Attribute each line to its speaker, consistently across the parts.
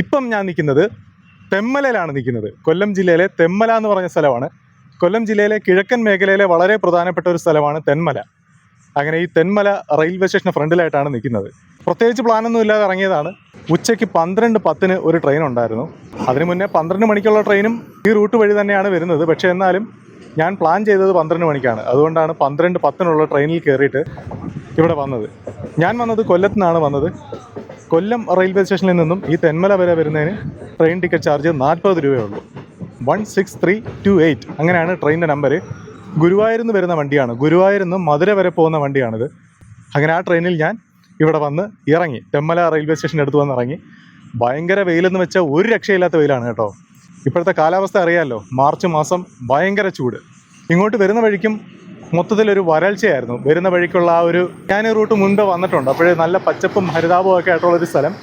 Speaker 1: ഇപ്പം ഞാൻ നിൽക്കുന്നത് തെമ്മലയിലാണ് നിൽക്കുന്നത്. കൊല്ലം ജില്ലയിലെ തെമ്മല എന്ന് പറഞ്ഞ സ്ഥലമാണ്. കൊല്ലം ജില്ലയിലെ കിഴക്കൻ മേഖലയിലെ വളരെ പ്രധാനപ്പെട്ട ഒരു സ്ഥലമാണ് തെന്മല. അങ്ങനെ ഈ തെന്മല റെയിൽവേ സ്റ്റേഷന് ഫ്രണ്ടിലായിട്ടാണ് നിൽക്കുന്നത്. പ്രത്യേകിച്ച് പ്ലാനൊന്നും ഇല്ലാതെ ഇറങ്ങിയതാണ്. ഉച്ചയ്ക്ക് പന്ത്രണ്ട് പത്തിന് ഒരു ട്രെയിൻ ഉണ്ടായിരുന്നു. അതിന് മുന്നേ പന്ത്രണ്ട് മണിക്കുള്ള ട്രെയിനും ഈ റൂട്ട് വഴി തന്നെയാണ് വരുന്നത്. പക്ഷേ എന്നാലും ഞാൻ പ്ലാൻ ചെയ്തത് പന്ത്രണ്ട് മണിക്കാണ്. അതുകൊണ്ടാണ് പന്ത്രണ്ട് പത്തിനുള്ള ട്രെയിനിൽ കയറിയിട്ട് ഇവിടെ വന്നത്. ഞാൻ വന്നത് കൊല്ലത്തു നിന്നാണ് വന്നത്. കൊല്ലം റെയിൽവേ സ്റ്റേഷനിൽ നിന്നും ഈ തെന്മല വരെ വരുന്നതിന് ട്രെയിൻ ടിക്കറ്റ് ചാർജ് നാൽപ്പത് രൂപയേ ഉള്ളൂ one six three two eight അങ്ങനെയാണ് ട്രെയിനിന്റെ നമ്പർ ഗുരുവായൂരിൽ നിന്ന് വരുന്ന വണ്ടിയാണ്. ഗുരുവായൂരിൽ മധുര വരെ പോകുന്ന വണ്ടിയാണിത്. അങ്ങനെ ആ ട്രെയിനിൽ ഞാൻ ഇവിടെ വന്ന് ഇറങ്ങി. തെന്മല റെയിൽവേ സ്റ്റേഷന്റെ അടുത്ത് വന്ന് ഇറങ്ങി. ഭയങ്കര വെയിലെന്ന് വെച്ചാൽ ഒരു രക്ഷയില്ലാത്ത വെയിലാണ് കേട്ടോ. ഇപ്പോഴത്തെ കാലാവസ്ഥ അറിയാമല്ലോ മാർച്ച് മാസം ഭയങ്കര ചൂട്. ഇങ്ങോട്ട് വരുന്ന വഴിക്കും മൊത്തത്തിലൊരു വരൾച്ചയായിരുന്നു. വരുന്ന വഴിക്കുള്ള ആ ഒരു ഞാൻ റൂട്ട് മുൻപ് വന്നിട്ടുണ്ട്. അപ്പോഴേ നല്ല പച്ചപ്പും ഹരിതാപവും ഒക്കെ ആയിട്ടുള്ള ഒരു സ്ഥലം.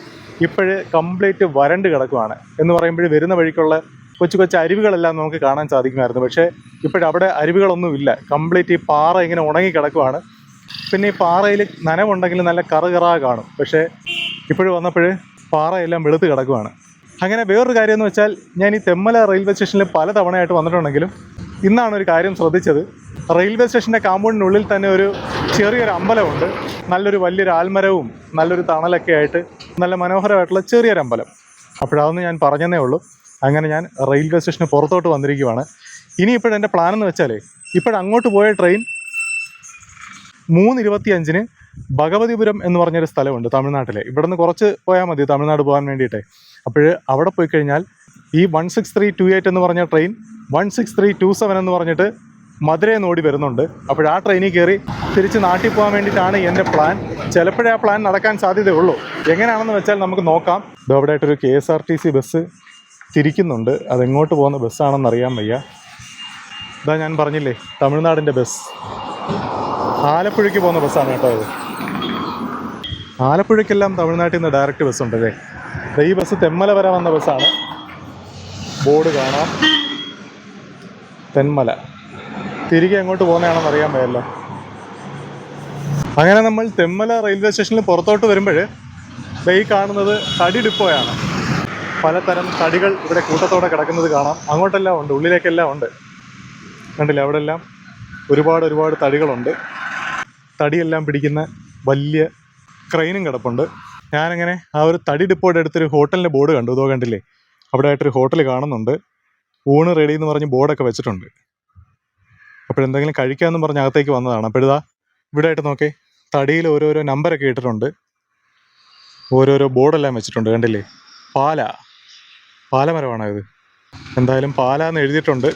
Speaker 1: ഇപ്പോഴ് കംപ്ലീറ്റ് വരണ്ട് കിടക്കുവാണ്. എന്ന് പറയുമ്പോൾ വരുന്ന വഴിക്കുള്ള കൊച്ചു കൊച്ചു അരുവികളെല്ലാം നമുക്ക് കാണാൻ സാധിക്കുമായിരുന്നു. പക്ഷേ ഇപ്പോഴവിടെ അരുവികളൊന്നും ഇല്ല കംപ്ലീറ്റ് ഈ പാറ ഇങ്ങനെ ഉണങ്ങി കിടക്കുവാണ്. പിന്നെ ഈ പാറയിൽ നനവുണ്ടെങ്കിൽ നല്ല കറുകറാ കാണും. പക്ഷേ ഇപ്പോഴും വന്നപ്പോൾ പാറയെല്ലാം വെളുത്ത് കിടക്കുവാണ്. അങ്ങനെ വേറൊരു കാര്യം എന്ന് വെച്ചാൽ ഞാൻ ഈ തെമ്മല റെയിൽവേ സ്റ്റേഷനിൽ പല തവണയായിട്ട് വന്നിട്ടുണ്ടെങ്കിലും ഇന്നാണ് ഒരു കാര്യം ശ്രദ്ധിച്ചത്. റെയിൽവേ സ്റ്റേഷന്റെ കാമ്പൗണ്ടിനുള്ളിൽ തന്നെ ഒരു ചെറിയൊരു അമ്പലമുണ്ട്. നല്ലൊരു വലിയൊരു ആൽമരവും നല്ലൊരു തണലൊക്കെ ആയിട്ട് നല്ല മനോഹരമായിട്ടുള്ള ചെറിയൊരു അമ്പലം. അപ്പോഴതൊന്നും ഞാൻ പറഞ്ഞതേ ഉള്ളൂ. അങ്ങനെ ഞാൻ റെയിൽവേ സ്റ്റേഷന് പുറത്തോട്ട് വന്നിരിക്കുവാണ്. ഇനി ഇപ്പോഴെന്റെ പ്ലാൻ എന്ന് വെച്ചാലേ ഇപ്പോഴങ്ങോട്ട് പോയ ട്രെയിൻ മൂന്ന് ഇരുപത്തിയഞ്ചിന് ഭഗവതിപുരം എന്ന് പറഞ്ഞൊരു സ്ഥലമുണ്ട് തമിഴ്നാട്ടിലെ. ഇവിടെ നിന്ന് കുറച്ച് പോയാൽ മതി തമിഴ്നാട് പോകാൻ വേണ്ടിയിട്ടേ. അപ്പോൾ അവിടെ പോയി കഴിഞ്ഞാൽ ഈ one six three two eight എന്ന് പറഞ്ഞ train one six three two seven എന്ന് പറഞ്ഞിട്ട് മധുരയിൽ നോടി വരുന്നുണ്ട്. അപ്പോൾ ആ ട്രെയിനിൽ കയറി തിരിച്ച് നാട്ടിൽ പോകാൻ വേണ്ടിയിട്ടാണ് എന്റെ പ്ലാൻ ചിലപ്പോഴേ ആ പ്ലാൻ നടക്കാൻ സാധ്യതയുള്ളൂ. എങ്ങനെയാണെന്ന് വെച്ചാൽ നമുക്ക് നോക്കാം. ഇത് അവിടെ ആയിട്ടൊരു K S R T C bus തിരിക്കുന്നുണ്ട്. അതെങ്ങോട്ട് പോകുന്ന ബസ്സാണെന്ന് അറിയാൻ വയ്യ. ഇതാ ഞാൻ പറഞ്ഞില്ലേ തമിഴ്നാടിന്റെ ബസ്. ആലപ്പുഴയ്ക്ക് പോകുന്ന ബസ്സാണ് കേട്ടോ അത് ആലപ്പുഴയ്ക്കെല്ലാം തമിഴ്നാട്ടിൽ നിന്ന് ഡയറക്റ്റ് ബസ്സുണ്ട് അല്ലേ? ഈ ബസ് തെന്മല വരെ വന്ന ബസ്സാണ്. ബോർഡ് കാണാം. തെന്മല. തിരികെ എങ്ങോട്ട് പോകുന്നതാണെന്ന് അറിയാൻ വയ്യല്ലോ അങ്ങനെ നമ്മൾ തെമ്മല റെയിൽവേ സ്റ്റേഷനിൽ പുറത്തോട്ട് വരുമ്പോൾ ഈ കാണുന്നത് തടി ഡിപ്പോയാണ്. പലതരം തടികൾ ഇവിടെ കൂട്ടത്തോടെ കിടക്കുന്നത് കാണാം. അങ്ങോട്ടെല്ലാം ഉണ്ട് ഉള്ളിലേക്കെല്ലാം ഉണ്ട്. കണ്ടില്ലേ അവിടെ എല്ലാം ഒരുപാട് ഒരുപാട് തടികളുണ്ട്. തടിയെല്ലാം പിടിക്കുന്ന വലിയ ക്രെയിനും കിടപ്പുണ്ട്. ഞാനങ്ങനെ ആ ഒരു തടി ഡിപ്പോയുടെ അടുത്തൊരു ഹോട്ടലിന്റെ ബോർഡ് കണ്ടു. ഇതോ കണ്ടില്ലേ? അവിടെ ആയിട്ടൊരു ഹോട്ടൽ കാണുന്നുണ്ട്. ഊണ് റെഡി എന്ന് പറഞ്ഞ് ബോർഡൊക്കെ വെച്ചിട്ടുണ്ട്. അപ്പോഴെന്തെങ്കിലും കഴിക്കാമെന്ന് പറഞ്ഞ് അകത്തേക്ക് വന്നതാണ്. അപ്പോഴിതാ ഇവിടെ ആയിട്ട് നോക്കേ. തടിയിൽ ഓരോരോ നമ്പറൊക്കെ ഇട്ടിട്ടുണ്ട്. ഓരോരോ ബോർഡെല്ലാം വെച്ചിട്ടുണ്ട് കണ്ടില്ലേ? പാല. പാലമരമാണോ ഇത്? എന്തായാലും പാല എന്ന് എഴുതിയിട്ടുണ്ട്.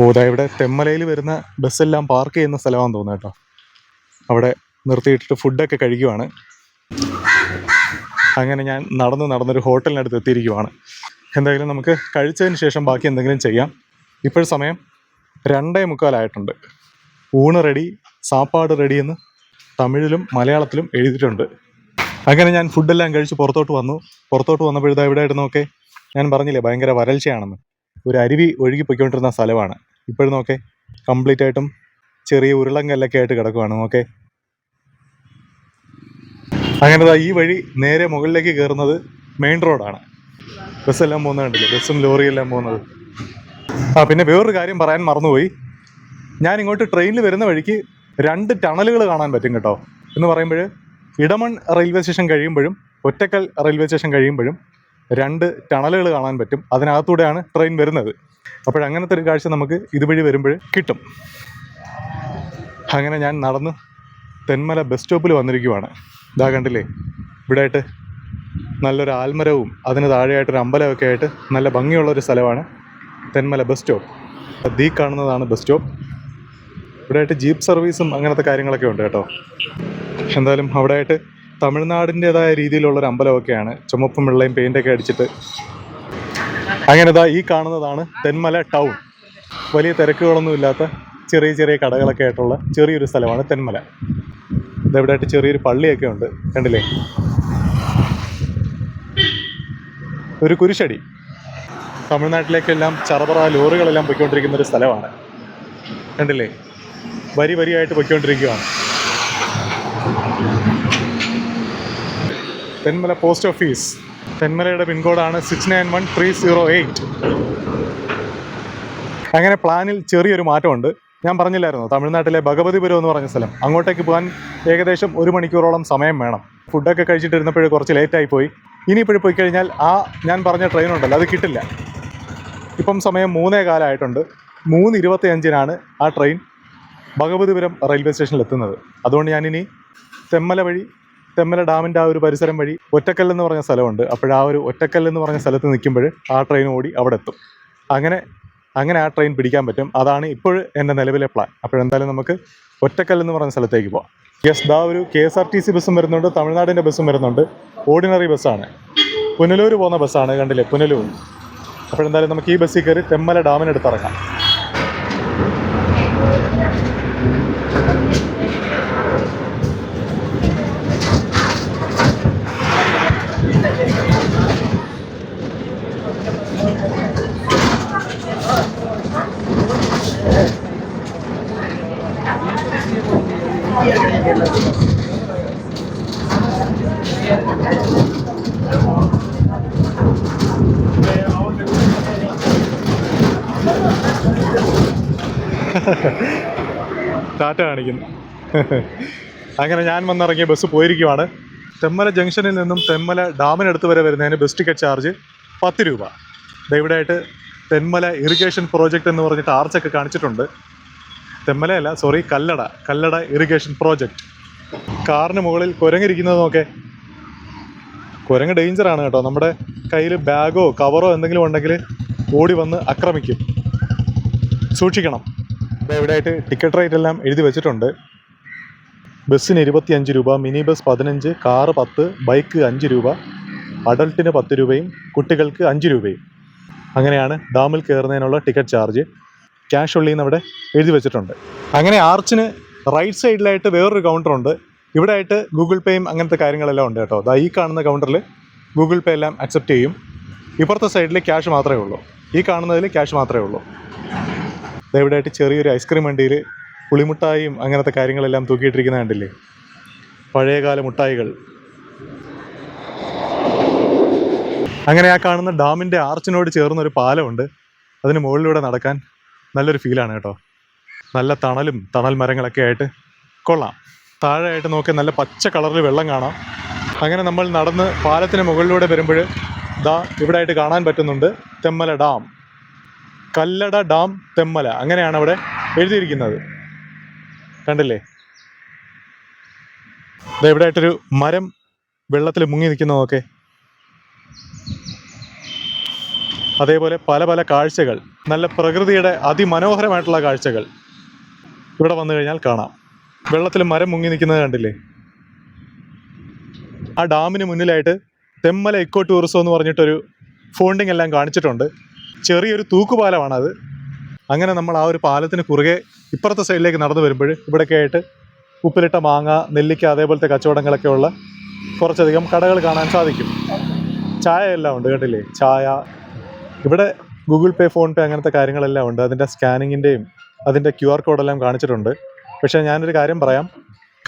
Speaker 1: ഓ ഇവിടെ തെമ്മലയിൽ വരുന്ന ബസ്സെല്ലാം പാർക്ക് ചെയ്യുന്ന സ്ഥലമാണെന്ന് തോന്നുന്നു കേട്ടോ. അവിടെ നിർത്തിയിട്ടിട്ട് ഫുഡൊക്കെ കഴിക്കുവാണ്. അങ്ങനെ ഞാൻ നടന്ന് നടന്നൊരു ഹോട്ടലിനടുത്ത് എത്തിയിരിക്കുവാണ്. എന്തായാലും നമുക്ക് കഴിച്ചതിന് ശേഷം ബാക്കി എന്തെങ്കിലും ചെയ്യാം. ഇപ്പോഴും സമയം രണ്ടേ മുക്കാലായിട്ടുണ്ട്. ഊണ് റെഡി സാപ്പാട് റെഡി എന്ന് തമിഴിലും മലയാളത്തിലും എഴുതിയിട്ടുണ്ട്. അങ്ങനെ ഞാൻ ഫുഡെല്ലാം കഴിച്ച് പുറത്തോട്ട് വന്നു. പുറത്തോട്ട് വന്നപ്പോഴത്തെ ഇവിടെ ആയിട്ട് ഞാൻ പറഞ്ഞില്ലേ ഭയങ്കര വരൾച്ചയാണെന്ന്. ഒരു അരുവി ഒഴുകി പൊയ്ക്കൊണ്ടിരുന്ന സ്ഥലമാണ്. ഇപ്പോഴും നോക്കേ കംപ്ലീറ്റ് ആയിട്ടും ചെറിയ ഉരുളങ്കല്ലൊക്കെ ആയിട്ട് കിടക്കുവാണ്. നോക്കെ. അങ്ങനെ ഈ വഴി നേരെ മുകളിലേക്ക് കയറുന്നത് മെയിൻ റോഡാണ് ബസ്സെല്ലാം പോകുന്നത് കണ്ടില്ലേ? ബസ്സും ലോറിയെല്ലാം പോകുന്നത്. ആ പിന്നെ വേറൊരു കാര്യം പറയാൻ മറന്നുപോയി. ഞാൻ ഇങ്ങോട്ട് ട്രെയിനിൽ വരുന്ന വഴിക്ക് രണ്ട് ടണലുകൾ കാണാൻ പറ്റും കേട്ടോ. എന്ന് പറയുമ്പോൾ ഇടമൺ റെയിൽവേ സ്റ്റേഷൻ കഴിയുമ്പോഴും ഒറ്റക്കൽ റെയിൽവേ സ്റ്റേഷൻ കഴിയുമ്പോഴും രണ്ട് ടണലുകൾ കാണാൻ പറ്റും. അതിനകത്തൂടെയാണ് ട്രെയിൻ വരുന്നത്. അപ്പോഴങ്ങനത്തെ ഒരു കാഴ്ച നമുക്ക് ഇതുവഴി വരുമ്പോൾ കിട്ടും. അങ്ങനെ ഞാൻ നടന്ന് തെന്മല ബസ് സ്റ്റോപ്പിൽ വന്നിരിക്കുവാണ്. ഇതാ കണ്ടില്ലേ? ഇവിടെ ആയിട്ട് നല്ലൊരു ആൽമരവും അതിന് താഴെയായിട്ടൊരു അമ്പലമൊക്കെ ആയിട്ട് നല്ല ഭംഗിയുള്ളൊരു സ്ഥലമാണ്. Thenmala bus stop. ദീ കാണുന്നതാണ് ബസ് സ്റ്റോപ്പ്. ഇവിടെ ആയിട്ട് ജീപ്പ് സർവീസും അങ്ങനത്തെ കാര്യങ്ങളൊക്കെ ഉണ്ട് കേട്ടോ. എന്തായാലും അവിടെ ആയിട്ട് തമിഴ്നാടിന്റെതായ രീതിയിലുള്ളൊരു അമ്പലമൊക്കെയാണ്. ചുമപ്പും വെള്ളയും പെയിന്റൊക്കെ അടിച്ചിട്ട്. അങ്ങനെ ഇതാ ഈ കാണുന്നതാണ് തെന്മല ടൗൺ. വലിയ തിരക്കുകളൊന്നും ഇല്ലാത്ത ചെറിയ ചെറിയ കടകളൊക്കെ ആയിട്ടുള്ള ചെറിയൊരു സ്ഥലമാണ് തെന്മല. ഇതെവിടെ ആയിട്ട് ചെറിയൊരു പള്ളിയൊക്കെ ഉണ്ട്. കണ്ടില്ലേ? ഒരു കുരിശടി. തമിഴ്നാട്ടിലേക്കെല്ലാം ചറപറ ലോറികളെല്ലാം പൊയ്ക്കൊണ്ടിരിക്കുന്ന ഒരു സ്ഥലമാണ്. കണ്ടില്ലേ? വരി വരിയായിട്ട് പൊയ്ക്കൊണ്ടിരിക്കുകയാണ് തെന്മല പോസ്റ്റ് ഓഫീസ്. തെന്മലയുടെ പിൻകോഡാണ് six nine one three zero eight അങ്ങനെ പ്ലാനിൽ ചെറിയൊരു മാറ്റമുണ്ട്. ഞാൻ പറഞ്ഞില്ലായിരുന്നു? തമിഴ്നാട്ടിലെ ഭഗവതിപുരം എന്ന് പറഞ്ഞ സ്ഥലം. അങ്ങോട്ടേക്ക് പോകാൻ ഏകദേശം ഒരു മണിക്കൂറോളം സമയം വേണം. ഫുഡൊക്കെ കഴിച്ചിട്ടിരുന്നപ്പോഴേ കുറച്ച് ലേറ്റായി പോയി. ഇനിയിപ്പോഴും പോയി കഴിഞ്ഞാൽ ആ ഞാൻ പറഞ്ഞ ട്രെയിൻ ഉണ്ടല്ലോ അത് കിട്ടില്ല. ഇപ്പം സമയം മൂന്നേ കാലമായിട്ടുണ്ട് മൂന്ന് ഇരുപത്തി അഞ്ചിനാണ് ആ ട്രെയിൻ ഭഗവതിപുരം റെയിൽവേ സ്റ്റേഷനിൽ എത്തുന്നത്. അതുകൊണ്ട് ഞാനിനി തെമ്മല വഴി തെമ്മല ഡാമിന്റെ ആ ഒരു പരിസരം വഴി ഒറ്റക്കല്ലെന്ന് പറഞ്ഞ സ്ഥലമുണ്ട്. അപ്പോൾ ആ ഒരു ഒറ്റക്കല്ലെന്ന് പറഞ്ഞ സ്ഥലത്ത് നിൽക്കുമ്പോൾ ആ ട്രെയിൻ ഓടി അവിടെ എത്തും. അങ്ങനെ അങ്ങനെ ആ ട്രെയിൻ പിടിക്കാൻ പറ്റും. അതാണ് ഇപ്പോൾ എന്റെ നിലവിലെ പ്ലാൻ. അപ്പോഴെന്തായാലും നമുക്ക് ഒറ്റക്കല്ലെന്ന് പറഞ്ഞ സ്ഥലത്തേക്ക് പോവാം. യെസ് ദാ ഒരു K S R T C ബസ്സും വരുന്നുണ്ട്. തമിഴ്നാടിന്റെ ബസ്സും വരുന്നുണ്ട്. ഓർഡിനറി ബസ്സാണ്. പുനലൂർ പോകുന്ന ബസ്സാണ്. കണ്ടില്ലേ? പുനലൂർ. അപ്പോഴെന്തായാലും നമുക്ക് ഈ ബസ്സിൽ കയറി തെമ്മല ഡാമിനടുത്ത് ടാറ്റ കാണിക്കുന്നു. അങ്ങനെ ഞാൻ വന്നിറങ്ങിയ ബസ് പോയിരിക്കുവാണ്. തെമ്മല ജംഗ്ഷനിൽ നിന്നും തെമ്മല ഡാമിനടുത്ത് വരെ വരുന്നതിന് ബസ് ടിക്കറ്റ് ചാർജ് പത്ത് രൂപ. ദേ ഇവിടെ ആയിട്ട് തെന്മല ഇറിഗേഷൻ പ്രോജക്റ്റ് എന്ന് പറഞ്ഞിട്ട് ആർച്ചൊക്കെ കാണിച്ചിട്ടുണ്ട്. തെമ്മലയല്ല sorry Kallada Kallada irrigation project കാറിന് മുകളിൽ കുരങ്ങിരിക്കുന്നത് നോക്കെ. കുരങ്ങ് ഡേഞ്ചറാണ് കേട്ടോ. നമ്മുടെ കയ്യിൽ ബാഗോ കവറോ എന്തെങ്കിലും ഉണ്ടെങ്കിൽ ഓടി വന്ന് ആക്രമിക്കും. സൂക്ഷിക്കണം. ഇവിടെയായിട്ട് ടിക്കറ്റ് റേറ്റ് എല്ലാം എഴുതി വെച്ചിട്ടുണ്ട്. ബസ്സിന് ഇരുപത്തി അഞ്ച് രൂപ മിനി ബസ് പതിനഞ്ച് കാറ് പത്ത് ബൈക്ക് അഞ്ച് രൂപ അഡൾട്ടിന് പത്ത് രൂപയും കുട്ടികൾക്ക് അഞ്ച് രൂപയും. അങ്ങനെയാണ് ഡാമിൽ കയറുന്നതിനുള്ള ടിക്കറ്റ് ചാർജ് ക്യാഷ് ഉള്ളിൽ നിന്ന് അവിടെ എഴുതി വെച്ചിട്ടുണ്ട്. അങ്ങനെ ആർച്ചിന് റൈറ്റ് സൈഡിലായിട്ട് വേറൊരു കൗണ്ടറുണ്ട് ഇവിടെ ആയിട്ട് ഗൂഗിൾ പേയും അങ്ങനത്തെ കാര്യങ്ങളെല്ലാം ഉണ്ട് കേട്ടോ. ദാ ഈ കാണുന്ന കൗണ്ടറിൽ ഗൂഗിൾ പേ എല്ലാം അക്സെപ്റ്റ് ചെയ്യും. ഇപ്പുറത്തെ സൈഡിൽ ക്യാഷ് മാത്രമേ ഉള്ളൂ. ഈ കാണുന്നതിൽ ക്യാഷ് മാത്രമേ ഉള്ളൂ. ദാ ഇവിടെ ആയിട്ട് ചെറിയൊരു ഐസ്ക്രീം വണ്ടിയിൽ പുളിമുട്ടായും അങ്ങനത്തെ കാര്യങ്ങളെല്ലാം തൂക്കിയിട്ടിരിക്കുന്ന കണ്ടില്ലേ? പഴയകാല മുട്ടായികൾ. അങ്ങനെ ആ കാണുന്ന ഡാമിന്റെ ആർച്ചിനോട് ചേർന്ന ഒരു പാലമുണ്ട്. അതിന് മുകളിലൂടെ നടക്കാൻ നല്ലൊരു ഫീലാണ് കേട്ടോ. നല്ല തണലും തണൽ മരങ്ങളൊക്കെ ആയിട്ട് കൊള്ളാം. താഴെയായിട്ട് നോക്കി നല്ല പച്ച കളറിൽ വെള്ളം കാണാം. അങ്ങനെ നമ്മൾ നടന്ന് പാലത്തിന് മുകളിലൂടെ വരുമ്പോൾ ദാ ഇവിടെ ആയിട്ട് കാണാൻ പറ്റുന്നുണ്ട് തെമ്മല ഡാം. കല്ലട ഡാം തെമ്മല അങ്ങനെയാണ് അവിടെ എഴുതിയിരിക്കുന്നത്. കണ്ടില്ലേ? ഇവിടെ ആയിട്ടൊരു മരം വെള്ളത്തിൽ മുങ്ങി നിൽക്കുന്നതൊക്കെ അതേപോലെ പല പല കാഴ്ചകൾ നല്ല പ്രകൃതിയുടെ അതിമനോഹരമായിട്ടുള്ള കാഴ്ചകൾ ഇവിടെ വന്നു കഴിഞ്ഞാൽ കാണാം. വെള്ളത്തിൽ മരം മുങ്ങി നിൽക്കുന്നത് കണ്ടില്ലേ? ആ ഡാമിന് മുന്നിലായിട്ട് തെമ്മല ഇക്കോ ടൂറിസം എന്ന് പറഞ്ഞിട്ടൊരു ഫോണ്ടിങ് എല്ലാം കാണിച്ചിട്ടുണ്ട്. ചെറിയൊരു തൂക്കുപാലമാണത്. അങ്ങനെ നമ്മൾ ആ ഒരു പാലത്തിന് കുറുകെ ഇപ്പുറത്തെ സൈഡിലേക്ക് നടന്നു വരുമ്പോൾ ഇവിടെയൊക്കെ ആയിട്ട് ഉപ്പിലിട്ട മാങ്ങ നെല്ലിക്ക അതേപോലത്തെ കച്ചവടങ്ങളൊക്കെ ഉള്ള കുറച്ചധികം കടകൾ കാണാൻ സാധിക്കും. ചായ എല്ലാം ഉണ്ട് കേട്ടില്ലേ ചായ. ഇവിടെ ഗൂഗിൾ പേ ഫോൺ പേ അങ്ങനത്തെ കാര്യങ്ങളെല്ലാം ഉണ്ട്. അതിന്റെ സ്കാനിങ്ങിന്റെയും അതിന്റെ ക്യു ആർ കോഡെല്ലാം കാണിച്ചിട്ടുണ്ട്. പക്ഷേ ഞാനൊരു കാര്യം പറയാം.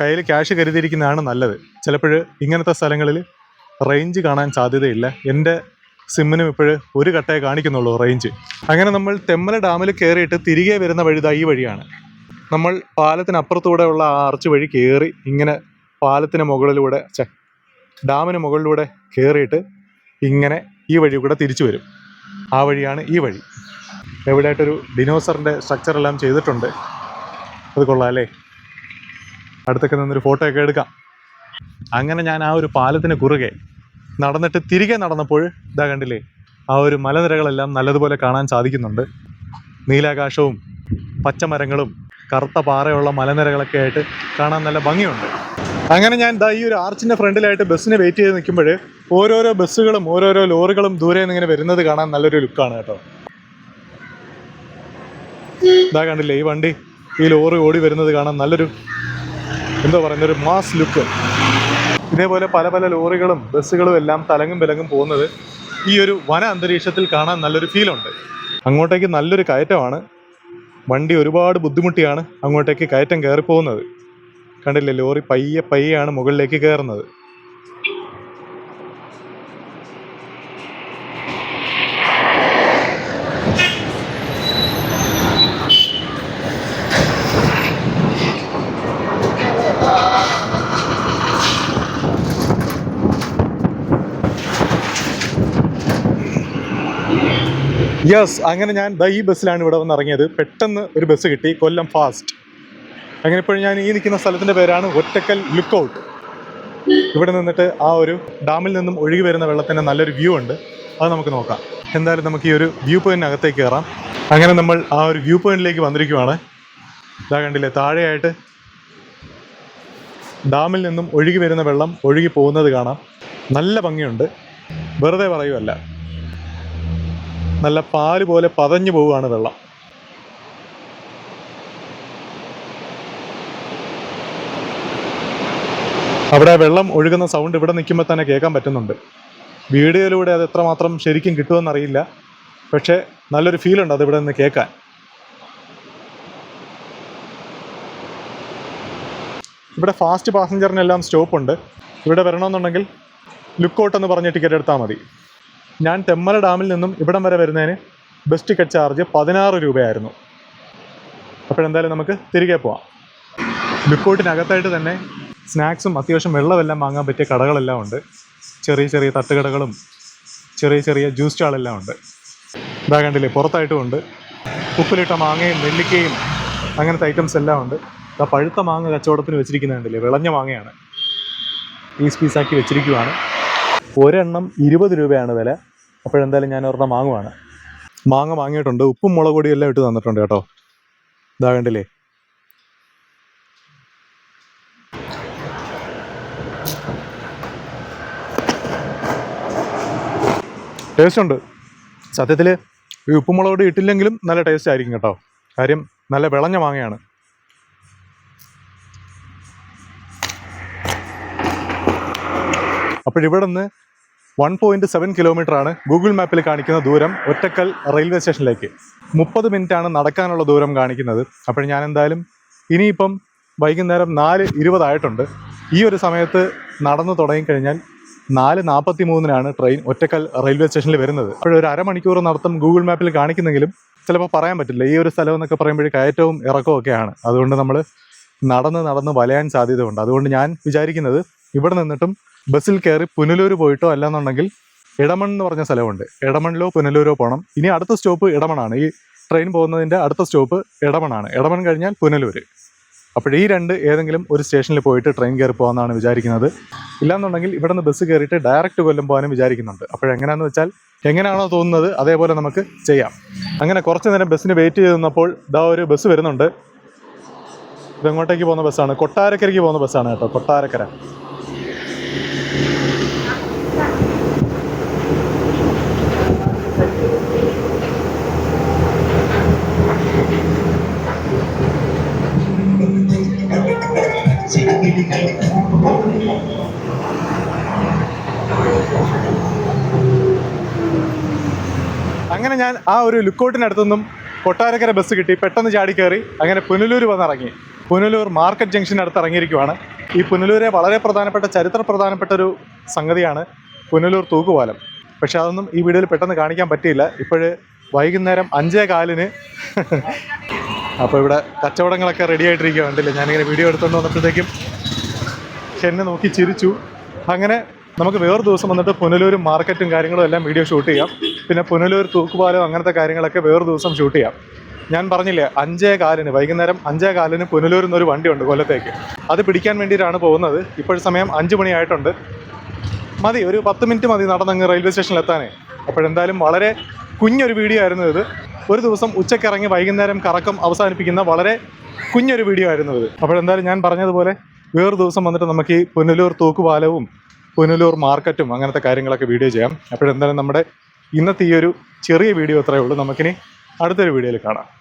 Speaker 1: കയ്യിൽ ക്യാഷ് കരുതിയിരിക്കുന്നതാണ് നല്ലത്. ചിലപ്പോൾ ഇങ്ങനത്തെ സ്ഥലങ്ങളിൽ റേഞ്ച് കാണാൻ സാധ്യതയില്ല. എന്റെ സിമ്മിനും ഇപ്പോൾ ഒരു കട്ടയെ കാണിക്കുന്നുള്ളൂ റേഞ്ച് അങ്ങനെ നമ്മൾ തെമ്മല ഡാമിൽ കയറിയിട്ട് തിരികെ വരുന്ന വഴി ഈ വഴിയാണ്. നമ്മൾ പാലത്തിനപ്പുറത്തൂടെ ഉള്ള ആ ആർച്ച് വഴി കയറി ഇങ്ങനെ പാലത്തിന് മുകളിലൂടെ ഡാമിന് മുകളിലൂടെ കയറിയിട്ട് ഇങ്ങനെ ഈ വഴി കൂടെ തിരിച്ചു വരും. ആ വഴിയാണ് ഈ വഴി. എവിടെയായിട്ടൊരു ഡിനോസറിന്റെ സ്ട്രക്ചറെല്ലാം ചെയ്തിട്ടുണ്ട്. അത് കൊള്ളാം അല്ലേ? അടുത്തൊക്കെ നിന്നൊരു ഫോട്ടോ ഒക്കെ എടുക്കാം. അങ്ങനെ ഞാൻ ആ ഒരു പാലത്തിന് കുറുകെ നടന്നിട്ട് തിരികെ നടന്നപ്പോൾ ഇതാ കണ്ടില്ലേ ആ ഒരു മലനിരകളെല്ലാം നല്ലതുപോലെ കാണാൻ സാധിക്കുന്നുണ്ട്. നീലാകാശവും പച്ചമരങ്ങളും കറുത്ത പാറയുള്ള മലനിരകളൊക്കെ ആയിട്ട് കാണാൻ നല്ല ഭംഗിയുണ്ട്. അങ്ങനെ ഞാൻ ദാ ഈ ഒരു ആർച്ചിന്റെ ഫ്രണ്ടിലായിട്ട് ബസ്സിന് വെയിറ്റ് ചെയ്ത് നിൽക്കുമ്പോൾ ഓരോരോ ബസ്സുകളും ഓരോരോ ലോറികളും ദൂരെ നിന്ന് ഇങ്ങനെ വരുന്നത് കാണാൻ നല്ലൊരു ലുക്കാണ് കേട്ടോ. ഇതാ കണ്ടില്ലേ ഈ വണ്ടി ഈ ലോറി ഓടി വരുന്നത് കാണാൻ നല്ലൊരു എന്തോ പറയുന്ന ഒരു മാസ് ലുക്ക് ഇതേപോലെ പല പല ലോറികളും ബസ്സുകളും എല്ലാം തലങ്ങും വിലങ്ങും പോകുന്നത് ഈ ഒരു വന അന്തരീക്ഷത്തിൽ കാണാൻ നല്ലൊരു ഫീലുണ്ട് അങ്ങോട്ടേക്ക് നല്ലൊരു കയറ്റമാണ്. വണ്ടി ഒരുപാട് ബുദ്ധിമുട്ടിയാണ് അങ്ങോട്ടേക്ക് കയറ്റം കയറി പോകുന്നത് കണ്ടില്ലേ ലോറി പയ്യെ പയ്യെയാണ് മുകളിലേക്ക് കയറുന്നത്. യെസ് അങ്ങനെ ഞാൻ ദൈ ബസ്സിലാണ് ഇവിടെ വന്ന് ഇറങ്ങിയത്. പെട്ടെന്ന് ഒരു ബസ് കിട്ടി. കൊല്ലം ഫാസ്റ്റ്. അങ്ങനെ ഇപ്പോൾ ഞാൻ ഈ നിൽക്കുന്ന സ്ഥലത്തിന്റെ പേരാണ് ഒറ്റക്കൽ ലുക്കൗട്ട്. ഇവിടെ നിന്നിട്ട് ആ ഒരു ഡാമിൽ നിന്നും ഒഴുകി വരുന്ന വെള്ളത്തിന്റെ നല്ലൊരു വ്യൂ ഉണ്ട്. അത് നമുക്ക് നോക്കാം. എന്തായാലും നമുക്ക് ഈ ഒരു വ്യൂ പോയിന്റിനകത്തേക്ക് കയറാം. അങ്ങനെ നമ്മൾ ആ ഒരു വ്യൂ പോയിന്റിലേക്ക് വന്നിരിക്കുവാണ്. ഇതാ കണ്ടില്ലേ താഴെയായിട്ട് ഡാമിൽ നിന്നും ഒഴുകി വരുന്ന വെള്ളം ഒഴുകി പോകുന്നത് കാണാം. നല്ല ഭംഗിയുണ്ട്. വെറുതെ പറയുമല്ല നല്ല പാൽ പോലെ പതഞ്ഞു പോവുകയാണ് വെള്ളം. അവിടെ വെള്ളം ഒഴുകുന്ന സൗണ്ട് ഇവിടെ നിൽക്കുമ്പോൾ തന്നെ കേൾക്കാൻ പറ്റുന്നുണ്ട്. വീഡിയോയിലൂടെ അത് എത്രമാത്രം ശരിക്കും കിട്ടുമെന്നറിയില്ല. പക്ഷേ നല്ലൊരു ഫീൽ ഉണ്ട് അത് ഇവിടെ നിന്ന് കേൾക്കാൻ. ഇവിടെ ഫാസ്റ്റ് പാസഞ്ചറിനെല്ലാം സ്റ്റോപ്പുണ്ട് ഇവിടെ വരണമെന്നുണ്ടെങ്കിൽ ലുക്കൗട്ട് എന്ന് പറഞ്ഞ് ടിക്കറ്റ് എടുത്താൽ മതി. ഞാൻ തെമ്മല ഡാമിൽ നിന്നും ഇവിടം വരെ വരുന്നതിന് ബസ് ടിക്കറ്റ് ചാർജ് പതിനാറ് രൂപയായിരുന്നു. അപ്പോഴെന്തായാലും നമുക്ക് തിരികെ പോവാം. ലുക്കൗട്ടിനകത്തായിട്ട് തന്നെ സ്നാക്സും അത്യാവശ്യം വെള്ളമെല്ലാം വാങ്ങാൻ പറ്റിയ കടകളെല്ലാം ഉണ്ട്. ചെറിയ ചെറിയ തട്ടുകടകളും ചെറിയ ചെറിയ ജ്യൂസ് സ്റ്റാളെല്ലാം ഉണ്ട്. ഇതാ പുറത്തായിട്ടും ഉണ്ട്. ഉപ്പിലിട്ട മാങ്ങയും നെല്ലിക്കയും അങ്ങനത്തെ ഐറ്റംസ് എല്ലാം ഉണ്ട്. ആ പഴുത്ത മാങ്ങ കച്ചവടത്തിന് വെച്ചിരിക്കുന്നത് കണ്ടില്ലേ വിളഞ്ഞ മാങ്ങയാണ്. പീസ് പീസാക്കി വെച്ചിരിക്കുവാണ്. ഒരെണ്ണം ഇരുപത് രൂപയാണ് വില. അപ്പോഴെന്തായാലും ഞാൻ ഒരെണ്ണം വാങ്ങുവാണ്. മാങ്ങ വാങ്ങിയിട്ടുണ്ട്. ഉപ്പും മുളക് എല്ലാം ഇട്ട് തന്നിട്ടുണ്ട് കേട്ടോ. ഇതാ കണ്ടില്ലേ? ടേസ്റ്റ് ഉണ്ട്. സത്യത്തിൽ ഈ ഉപ്പുമുളക് പൊടി ഇട്ടില്ലെങ്കിലും നല്ല ടേസ്റ്റ് ആയിരിക്കും കേട്ടോ. കാര്യം നല്ല വിളഞ്ഞ മാങ്ങയാണ്. അപ്പോഴിവിടെ നിന്ന് വൺ പോയിന്റ് സെവൻ കിലോമീറ്റർ ആണ് ഗൂഗിൾ മാപ്പിൽ കാണിക്കുന്ന ദൂരം ഒറ്റക്കൽ റെയിൽവേ സ്റ്റേഷനിലേക്ക് മുപ്പത് മിനിറ്റ് ആണ് നടക്കാനുള്ള ദൂരം കാണിക്കുന്നത്. അപ്പോൾ ഞാൻ എന്തായാലും ഇനിയിപ്പം വൈകുന്നേരം നാല് ഇരുപതായിട്ടുണ്ട് ഈ ഒരു സമയത്ത് നടന്നു തുടങ്ങിക്കഴിഞ്ഞാൽ നാല് നാൽപ്പത്തി മൂന്നിനാണ് ട്രെയിൻ ഒറ്റക്കൽ റെയിൽവേ സ്റ്റേഷനിൽ വരുന്നത്. അപ്പോഴൊരു അരമണിക്കൂർ നടത്തം ഗൂഗിൾ മാപ്പിൽ കാണിക്കുന്നെങ്കിലും ചിലപ്പോൾ പറയാൻ പറ്റില്ല. ഈ ഒരു സ്ഥലം എന്നൊക്കെ പറയുമ്പോഴേ കയറ്റവും ഇറക്കവും ഒക്കെയാണ്. അതുകൊണ്ട് നമ്മൾ നടന്ന് നടന്ന് വലയാൻ സാധ്യതയുണ്ട്. അതുകൊണ്ട് ഞാൻ വിചാരിക്കുന്നത് ഇവിടെ നിന്നിട്ടും ബസ്സിൽ കയറി പുനലൂർ പോയിട്ടോ അല്ലാന്നുണ്ടെങ്കിൽ ഇടമൺ എന്ന് പറഞ്ഞ സ്ഥലമുണ്ട്. ഇടമണിലോ പുനലൂരോ പോകണം ഇനി അടുത്ത സ്റ്റോപ്പ് ഇടമണാണ് ഈ ട്രെയിൻ പോകുന്നതിന്റെ അടുത്ത സ്റ്റോപ്പ് ഇടമണാണ് ഇടമൺ കഴിഞ്ഞാൽ പുനലൂർ അപ്പോൾ ഈ രണ്ട് ഏതെങ്കിലും ഒരു സ്റ്റേഷനിൽ പോയിട്ട് ട്രെയിൻ കയറി പോകാമെന്നാണ് വിചാരിക്കുന്നത്. ഇല്ലാന്നുണ്ടെങ്കിൽ ഇവിടെ നിന്ന് ബസ് കയറിയിട്ട് ഡയറക്റ്റ് കൊല്ലം പോകാനും വിചാരിക്കുന്നുണ്ട്. അപ്പോഴെങ്ങനെയാണെന്ന് വെച്ചാൽ എങ്ങനെയാണോ തോന്നുന്നത് അതേപോലെ നമുക്ക് ചെയ്യാം. അങ്ങനെ കുറച്ച് നേരം ബസ്സിന് വെയിറ്റ് ചെയ്ത് നിന്നപ്പോൾ ഇതാ ഒരു ബസ് വരുന്നുണ്ട്. ഇതെങ്ങോട്ടേക്ക് പോകുന്ന ബസ്സാണ്. കൊട്ടാരക്കരയ്ക്ക് പോകുന്ന ബസ്സാണ് കേട്ടോ. കൊട്ടാരക്കര. ഞാൻ ആ ഒരു ലുക്കൗട്ടിനടുത്തുനിന്നും കൊട്ടാരക്കര ബസ് കിട്ടി. പെട്ടെന്ന് ചാടി കയറി. അങ്ങനെ പുനലൂർ വന്നിറങ്ങി. പുനലൂർ മാർക്കറ്റ് ജംഗ്ഷനടുത്ത് ഇറങ്ങിയിരിക്കുവാണ്. ഈ പുനലൂരെ വളരെ പ്രധാനപ്പെട്ട ചരിത്ര പ്രധാനപ്പെട്ട ഒരു സംഗതിയാണ് പുനലൂർ തൂക്കുപാലം. പക്ഷെ അതൊന്നും ഈ വീഡിയോയിൽ പെട്ടെന്ന് കാണിക്കാൻ പറ്റിയില്ല. ഇപ്പോഴ് വൈകുന്നേരം അഞ്ചേ കാലിന് അപ്പോൾ ഇവിടെ കച്ചവടങ്ങളൊക്കെ റെഡി ആയിട്ടിരിക്കുക കണ്ടില്ലേ? ഞാനിങ്ങനെ വീഡിയോ എടുത്തുകൊണ്ട് വന്നപ്പോഴത്തേക്കും എന്നെ നോക്കി ചിരിച്ചു. അങ്ങനെ നമുക്ക് വേറൊരു ദിവസം വന്നിട്ട് പുനലൂരും മാർക്കറ്റും കാര്യങ്ങളും എല്ലാം വീഡിയോ ഷൂട്ട് ചെയ്യാം. പിന്നെ പുനലൂർ തൂക്കുപാലം അങ്ങനത്തെ കാര്യങ്ങളൊക്കെ വേറെ ദിവസം ഷൂട്ട് ചെയ്യാം. ഞാൻ പറഞ്ഞില്ലേ അഞ്ചേ കാലിന് വൈകുന്നേരം അഞ്ചേ കാലിന് പുനലൂരിൽ നിന്നൊരു വണ്ടിയുണ്ട് കൊല്ലത്തേക്ക്. അത് പിടിക്കാൻ വേണ്ടിയിട്ടാണ് പോകുന്നത്. ഇപ്പോഴും സമയം അഞ്ച് മണിയായിട്ടുണ്ട്. മതി ഒരു പത്ത് മിനിറ്റ് മതി നടന്നങ്ങ് റെയിൽവേ സ്റ്റേഷനിൽ എത്താനേ. അപ്പോഴെന്തായാലും വളരെ കുഞ്ഞൊരു വീഡിയോ ആയിരുന്നു ഇത്. ഒരു ദിവസം ഉച്ചയ്ക്ക് ഇറങ്ങി വൈകുന്നേരം കറക്കം അവസാനിപ്പിക്കുന്ന വളരെ കുഞ്ഞൊരു വീഡിയോ ആയിരുന്നു ഇത്. അപ്പോഴെന്തായാലും ഞാൻ പറഞ്ഞതുപോലെ വേറൊരു ദിവസം വന്നിട്ട് നമുക്ക് ഈ പുനലൂർ തൂക്കുപാലവും പുനലൂർ മാർക്കറ്റും അങ്ങനത്തെ കാര്യങ്ങളൊക്കെ വീഡിയോ ചെയ്യാം. അപ്പോഴെന്തായാലും നമ്മുടെ ഇന്നത്തെ ഈ ഒരു ചെറിയ വീഡിയോ അത്രയേ ഉള്ളൂ. നമുക്കിനി അടുത്തൊരു വീഡിയോയിൽ കാണാം.